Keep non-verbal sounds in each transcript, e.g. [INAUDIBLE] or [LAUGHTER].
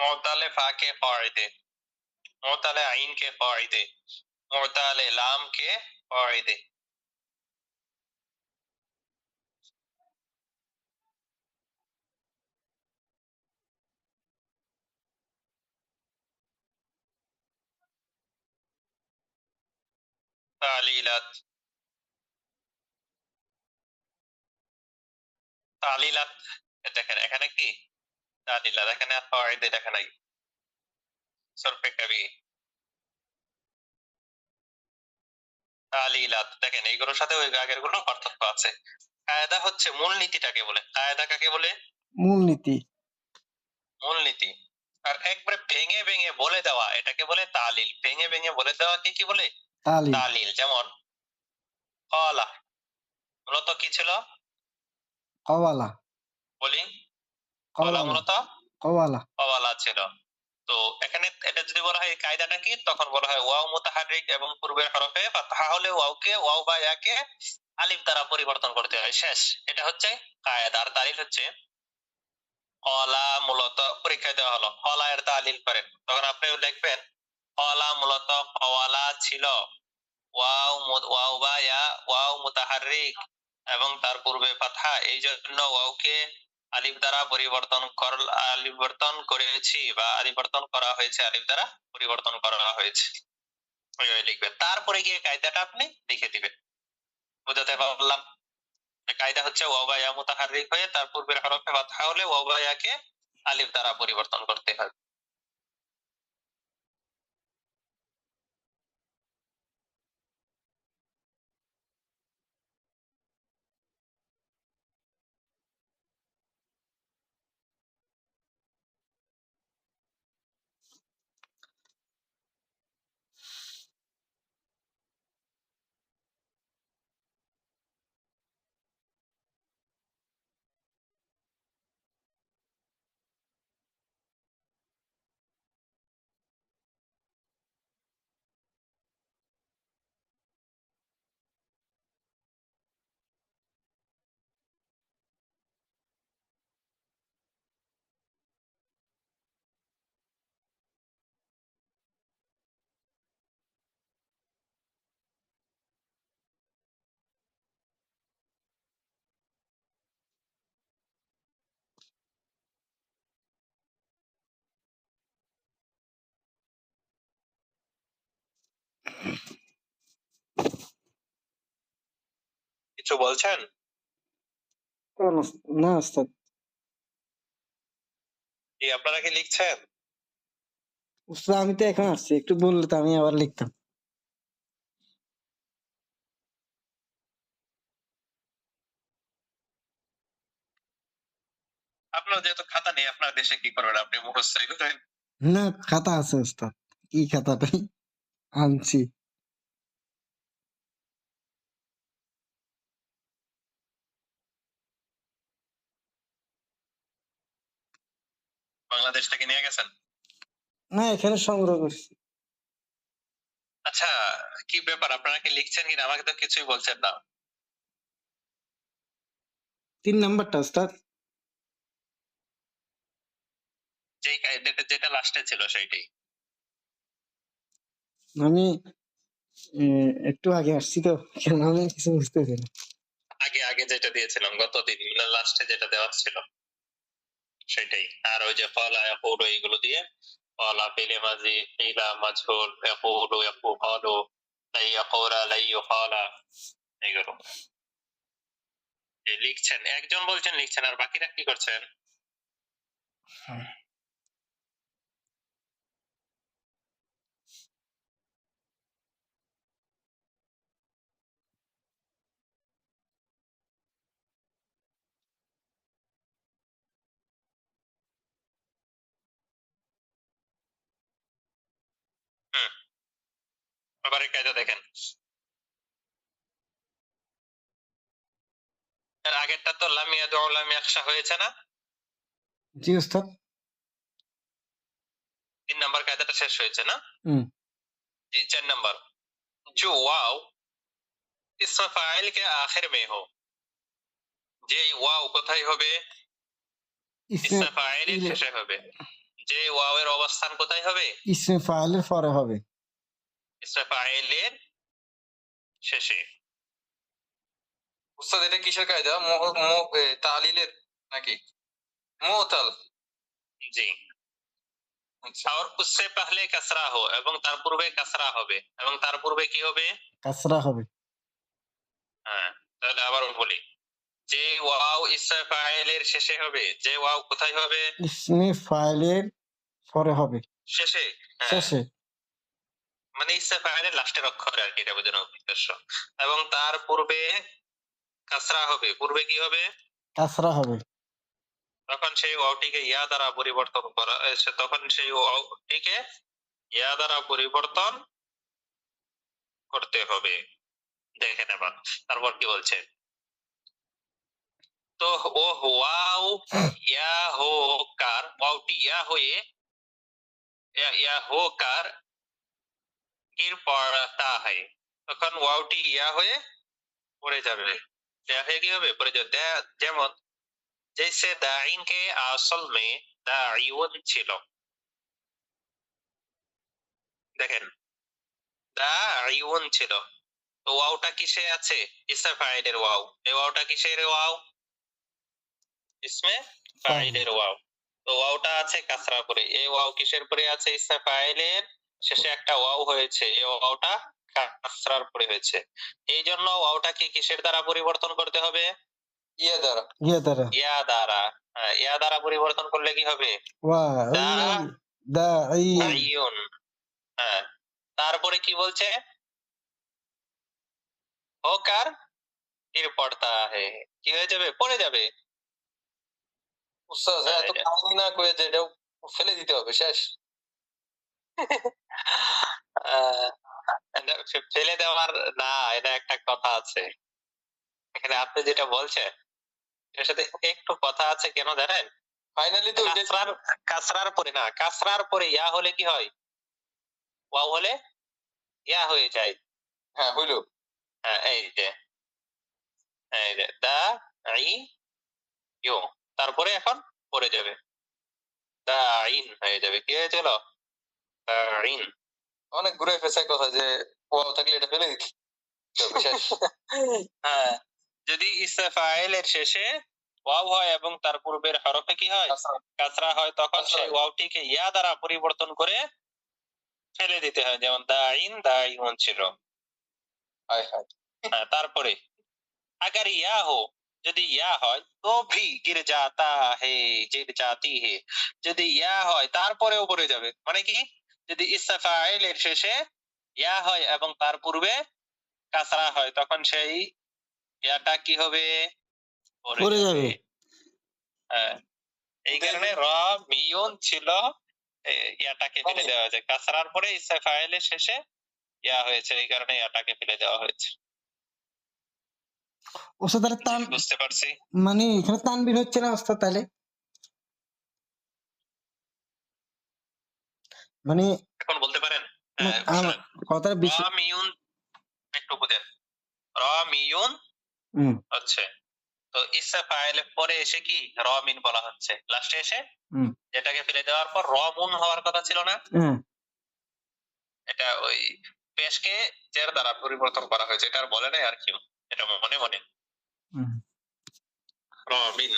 मोतल फा के कायदे मोतल आइन के कायदे मोतल लाम के कायदे তালিলাত তালিলাত দেখেন এখানে কি তালিলাত এখানে কায়দে দেখা নাই। সরফে কবি তালিলাত দেখেন এইগুলোর সাথে ওই আগেরগুলো পার্থক্য আছে। কায়দা হচ্ছে মূলনীতিটাকে বলে। কায়দা কাকে বলে? মূলনীতি। মূলনীতি। আর একবারে ভেঙে ভেঙে বলে দেওয়া এটাকে বলে তালিল। ভেঙে ভেঙে বলে দেওয়া কি কি বলে? তালিল। যেমন কলা মূলত কি ছিল? কওয়ালা। বলি। কওয়ালা মূলত? কওয়ালা। কওয়ালা ছিল। তো এখানে এটা যদি বলা হয় এই কায়দাটা কি তখন বলা হয় ওয়াও মুতাহারিক এবং পূর্বের হরফে ফাতহা হলে ওয়াওকে ওয়াও বা ইয়াকে আলিফ দ্বারা পরিবর্তন করতে হয়। শেষ। এটা হচ্ছে কায়দা। আর তালিল হচ্ছে কলা মূলত পরীক্ষায় দেওয়া হলো। কলা এর তালিল করেন। তখন আপনি দেখবেন কলা মূলত কওয়ালা ছিল। ওয়াও মু- ওয়াও বা ইয়া ওয়াও মুতাহারিক এবং তার পূর্বে ফাতহা। এই জন্য ওয়াওকে আলিফ দ্বারা পরিবর্তন আলিবর্তন করেছি বা আলিবর্তন করা হয়েছে, আলিফ দ্বারা পরিবর্তন করা হয়েছে। লিখবেন তারপরে গিয়ে কায়দাটা আপনি লিখে দিবেন। বুঝাতে পারলাম? কায়দা হচ্ছে ওয়াবায়া মুতাহারিক হয়ে তার পূর্বের হরফে ফাতহা হলে ওয়াবায়াকে আলিফ দ্বারা পরিবর্তন করতে হবে। কিছু বলছেন? না ওস্তাদ কি আপনারা কি লিখছেন? ওস্তাদ আমি তো এখন আসছি একটু বললে তো আমি আবার লিখতাম। আপনার যেহেতু খাতা নেই আপনার দেশে কি করবেন? আপনি মুখস্থই করেন। না খাতা আছে ওস্তাদ কি খাতাটাই আনছি। বাংলাদেশ থেকে নিয়ে গেছেন? না এখানে সংগ্রহ করছি। আচ্ছা কি ব্যাপার? আপনারা কি লিখছেন কিনা? আমাকে তো কিছুই বলছেন না। তিন নাম্বারটা ওস্তাদ। যেই কায়দাটা যেটা লাস্টে ছিল সেইটাই আমি একটু আগে আসছি তো কেন আমি কিছু বুঝতেছি না। আগে আগে যেটা দিয়েছিলাম গত দিন মানে লাস্টে যেটা দেওয়া ছিল। সেটাই। আর ওই যে ফলা ইয়াকুলু এইগুলো দিয়ে ফলা পেলে মাজি ফিলা মাজহুল এপু ফলো লাই ইয়াকুলা লাই ফলা লিখছেন, একজন বলছেন লিখছেন, আর বাকিরা কি করছেন? তিন নাম্বার কায়দাটা শেষ হয়েছে না? চার নাম্বার। জু ওয়াও ইসমা ফাইল কে আখের মে হো। যে ওয়াও কোথায় হবে? ইসমা ফাইলের শেষে হবে। যে ওয়াও এর অবস্থান কোথায় হবে? ইসমে ফাইলের পরে হবে। ইসমে ফাইলের শেষে। উস্তাদ এটা কিসের কায়দা? তালিলের নাকি? মুতাল। জি। আর উসসে পহলে কসরা হো এবং তার পূর্বে কসরা হবে। এবং তার পূর্বে কি হবে? কসরা হবে। হ্যাঁ তাহলে আবার বলি। যে ওয়াও ইসমে ফাইলের শেষে হবে যে ওয়াও কোথায় হবে? ইসমে ফাইলের পরে হবে। শেষে? হ্যাঁ, শেষে। মানে ইসমে ফাইলের লাস্টের অক্ষর আর কি এটা বোঝানোর উদ্দেশ্য। এবং তার পূর্বে কাসরা হবে। পূর্বে কি হবে? কাসরা হবে। তখন সেই ওয়াওটিকে ইয়া দ্বারা পরিবর্তন করা তখন সেই ওয়াওটিকে ইয়া দ্বারা পরিবর্তন করতে হবে। দেখে নেবা। তারপর কি বলছে? তো ও ওয়াও ইয়া হো কার ওয়াওটি ইয়া হয়ে ইয়া হো কার এর পড়াতা হয় তখন ওয়াউটি ইয়া হয়ে পড়ে যাবে ইয়া হয়ে কি হবে পড়ে যাবে যেমন জেসে দাইন কে আসল মে দাইউন ছিল দেখেন দাইউন ছিল তো ওয়াউটা কিসে আছে ইসমে ফাইলের ওয়াও এই ওয়াউটা কিসের ওয়াও ইসমে ফাইলের ওয়াও তো ওয়াওটা আছে কাসরা পরে। এই ওয়াও কিসের পরে আছে? ইসমে ফাইলের শেষে একটা ওয়াও হয়েছে। এই ওয়াওটা কাসরার পরে হয়েছে। এই জন্য ওয়াওটাকে কিসের দ্বারা পরিবর্তন করতে হবে? ইয়া দ্বারা। ইয়ে দ্বারা। ইয়া দ্বারা। হ্যাঁ, ইয়া দ্বারা পরিবর্তন করলে কি হবে? হ্যাঁ তারপরে কি বলছে? হোকার এর পড়তা হে। কি হয়ে যাবে? পড়ে যাবে। উস্তাদ হ্যাঁ, এত কাহিনী না করে যে এটা ফেলে দিতে হবে শেষ। ফেলে দেওয়ার না এটা একটা কথা আছে। এখানে আপনি যেটা বলছেন এর সাথে একটু কথা আছে কেন জানেন? ফাইনালি তো কাসরার কাসরার পরে না কাসরার পরে ইয়া হলে কি হয়? ওয়াও হলে ইয়া হয়ে যায়। হ্যাঁ হইল। হ্যাঁ এই যে এই যে দা আই ইউ। তারপরে এখন পড়ে যাবে। হয়ে যাবে। কি অনেক ঘুরে কথা যে ওয়াও থাকলে এটা ফেলে [LAUGHS] হ্যাঁ যদি শেষে ওয়াও হয় এবং তার পূর্বের হরফে কি হয়? কাসরা। হয় তখন সেই ওয়াওটিকে ইয়া দ্বারা পরিবর্তন করে ফেলে দিতে হয়। যেমন দাইন দাইন ছিল। হ্যাঁ, তারপরে। আগার ইয়া হো যদি ইয়া হয় তো ভি গির যাতা হে জির জাতি হে। যদি ইয়া হয় তারপরেও পড়ে যাবে। মানে কি? যদি ইসফাইল এর শেষে ইয়া হয় এবং তার পূর্বে কাসরা হয় তখন সেই ইয়াটা কি হবে? পড়ে যাবে। হ্যাঁ। এই কারণে র মিয়ন ছিল ইয়াটাকে ফেলে দেওয়া হয়েছে কাসরার পরে ইসফাইল এর শেষে ইয়া হয়েছে এই কারণে ইয়াটাকে ফেলে দেওয়া হয়েছে। ওস্তাদ তাহলে তান বুঝতে পারছি। মানে এখানে তানবির হচ্ছে না ওস্তাদ তাহলে? মানে এখন বলতে পারেন? হ্যাঁ, কথাটা বেশি একটু বুঝেন। হচ্ছে তো ইসা ফাইল পরে এসে কি রমিন বলা হচ্ছে? লাস্টে এসে। যেটাকে ফেলে দেওয়ার পর রমুন হওয়ার কথা ছিল না? এটা ওই পেশকে জের দ্বারা পরিবর্তন করা হয়েছে। এটা আর বলে নাই আর কি এটা মনে মনে। রমিন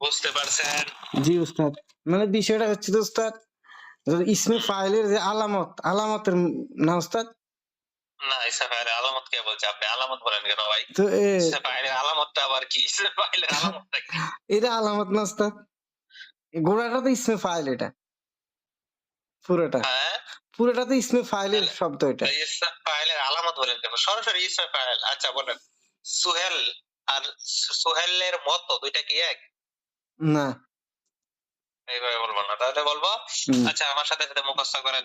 বুঝতে পারছেন? জি উস্তাদ। মানে বিষয়টা হচ্ছে তো উস্তাদ ইসমে ফাইলের যে আলামত আলামতের না উস্তাদ? না ইসা ফাইলের আলামত কে বলছে? আপনি আলামত বলেন কেন ভাই? তো এ ইসা ফাইলের আলামতটা আবার কি? ইসা ফাইলের আলামতটা কি? এটা আলামত না উস্তাদ? গোড়াটা তো ইসমে ফাইল এটা। পুরোটা। হ্যাঁ? পুরোটা তো ইসমে ফাইলের শব্দ এটা। তো ইসা ফাইলের আলামত সরাসরি ইসা ফাইল আচ্ছা বলেন। সুহেল আর সুহেলের মতো দুইটা কি এক? না। এইভাবে বলব না। তাহলে বলব? আচ্ছা আমার সাথে সাথে মুখস্থ করেন।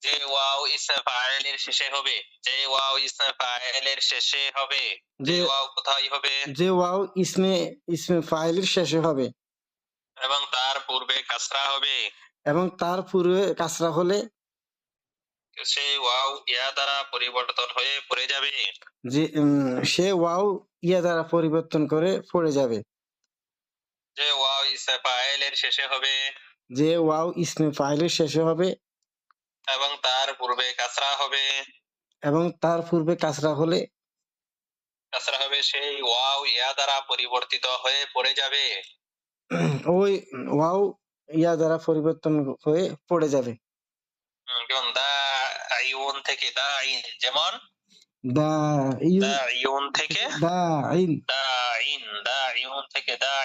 যে ওয়াও ইসা ফাইলের শেষে হবে। যে ওয়াও ইসা ফাইলের শেষে হবে। যে ওয়াও কোথায় হবে? যে ওয়াও ইসমে ইসমে ফাইলের শেষে হবে। এবং তার পূর্বে কাসরা হবে। এবং তার পূর্বে কাসরা হলে সেই ওয়াও ইয়া দ্বারা পরিবর্তন হয়ে পড়ে যাবে। যে সে ওয়াও ইয়া দ্বারা পরিবর্তন করে পড়ে যাবে। যে ওয়াও ইসা ফাইলের শেষে হবে। যে ওয়াও ইসমে ফাইলের শেষে হবে। এবং তার পূর্বে কাসরা হবে। এবং তার পূর্বে কাসরা হলে কাসরা হবে সেই ওয়াও ইয়া দ্বারা পরিবর্তিত হয়ে পড়ে যাবে। ওই ওয়াও ইয়া দ্বারা পরিবর্তন হয়ে পড়ে যাবে। যেমন থেকে দা যেমন? দা ইউ দা আইউন থেকে? দা আইউন থেকে দা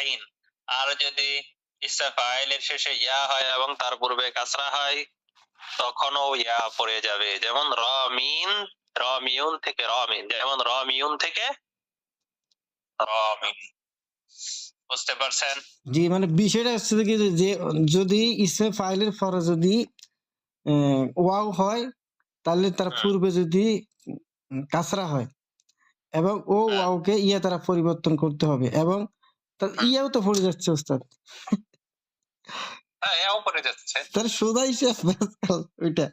আর যদি ইসে শেষে ইয়া হয় এবং তার পূর্বে কাসরা হয় তখনও ইয়া পড়ে যাবে। যেমন রমিন রমিউন থেকে রমিন যেমন রমিউন থেকে রমিন বুঝতে পারছেন? জি মানে বিষয়টা হচ্ছে যে- যদি ইসমে ফাইলের পরে যদি আহ, ওয়াও হয় তাহলে তার পূর্বে যদি কাসরা হয় এবং ও হ্যাঁ। ওয়াওকে ইয়া দ্বারা পরিবর্তন করতে হবে এবং তার ইয়াও তো পড়ে যাচ্ছে ওস্তাদ। হ্যাঁ তার সোজা হিসাব ওইটা।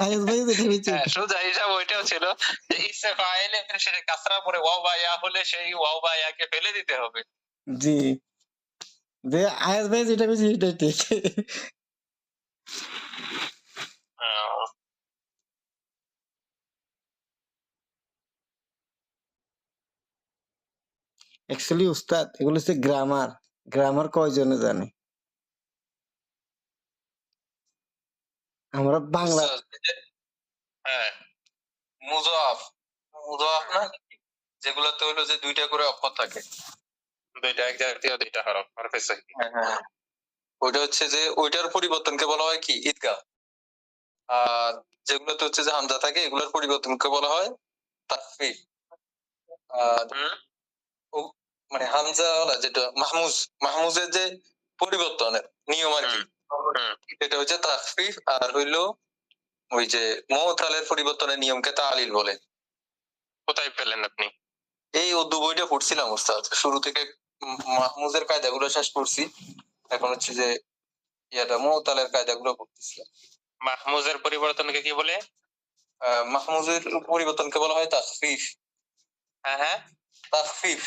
আয়াজ ভাই যেটা হয়েছে হ্যাঁ সোজা হিসাব ওইটাও ছিল। যে ইসে ফাইলের শেষে কাসরা পরে ওয়াও বা ইয়া হলে সেই ওয়াও বা ইয়াকে ফেলে দিতে হবে। জি। যে ভাই যেটা হয়েছে সেটা ঠিক। অ্যাকচুয়ালি উস্তাদ এগুলো হচ্ছে গ্রামার গ্রামার কয়জনে জানে? আমরা বাংলা হ্যাঁ মুজাফ মুজাফ না? যেগুলোতে হলো যে দুইটা করে অক্ষর থাকে। দুইটা এক জাতীয় দুইটা হরফ হরফে সহি। হ্যাঁ, ওইটা হচ্ছে যে ওইটার পরিবর্তনকে বলা হয় কি? ঈদগাহ। আর যেগুলোতে হচ্ছে যে হামজা থাকে এগুলোর পরিবর্তনকে বলা হয় তাকফির আর মানে হামজা ওলা যেটা মাহমুজ মাহমুজের যে পরিবর্তনের নিয়ম আর কি। এটা হচ্ছে তাকফিফ আর হইল ওই যে মোতালের পরিবর্তনের নিয়মকে তালিল বলে। কোথায় পেলেন আপনি? এই উর্দু বইটা পড়ছিলাম ওস্তাদ। শুরু থেকে মাহমুজের কায়দাগুলো শেষ করছি। এখন হচ্ছে যে ইয়াটা মোতালের কায়দাগুলো পড়তেছিলাম মাহমুজের পরিবর্তনকে কি বলে? মাহমুজের পরিবর্তনকে বলা হয় তাকফিফ হ্যাঁ হ্যাঁ। তাকফিফ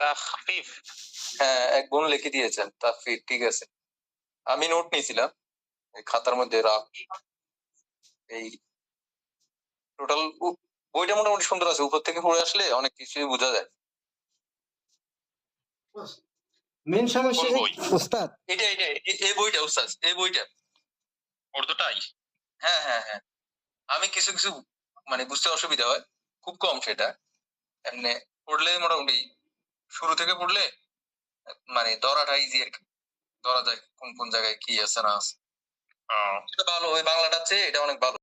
তাখফিফ হ্যাঁ এক বোন লিখে দিয়েছেন তাকফিফ ঠিক আছে। আমি নোট নিয়েছিলাম এই খাতার মধ্যে রাখ এই টোটাল বইটা মোটামুটি সুন্দর আছে উপর থেকে পড়ে আসলে অনেক কিছুই বোঝা যায়। মেন সমস্যা? উস্তাদ এটা এটা এই বইটা উস্তাদ এই বইটা। উর্দুটাই? হ্যাঁ হ্যাঁ হ্যাঁ। আমি কিছু কিছু মানে বুঝতে অসুবিধা হয় খুব কম সেটা। এমনি পড়লে মোটামুটি শুরু থেকে পড়লে মানে ধরাটা ইজি আর কি। ধরা যায় কোন কোন জায়গায় কি আছে না আছে। ভালো ওই বাংলাটা চেয়ে এটা অনেক ভালো।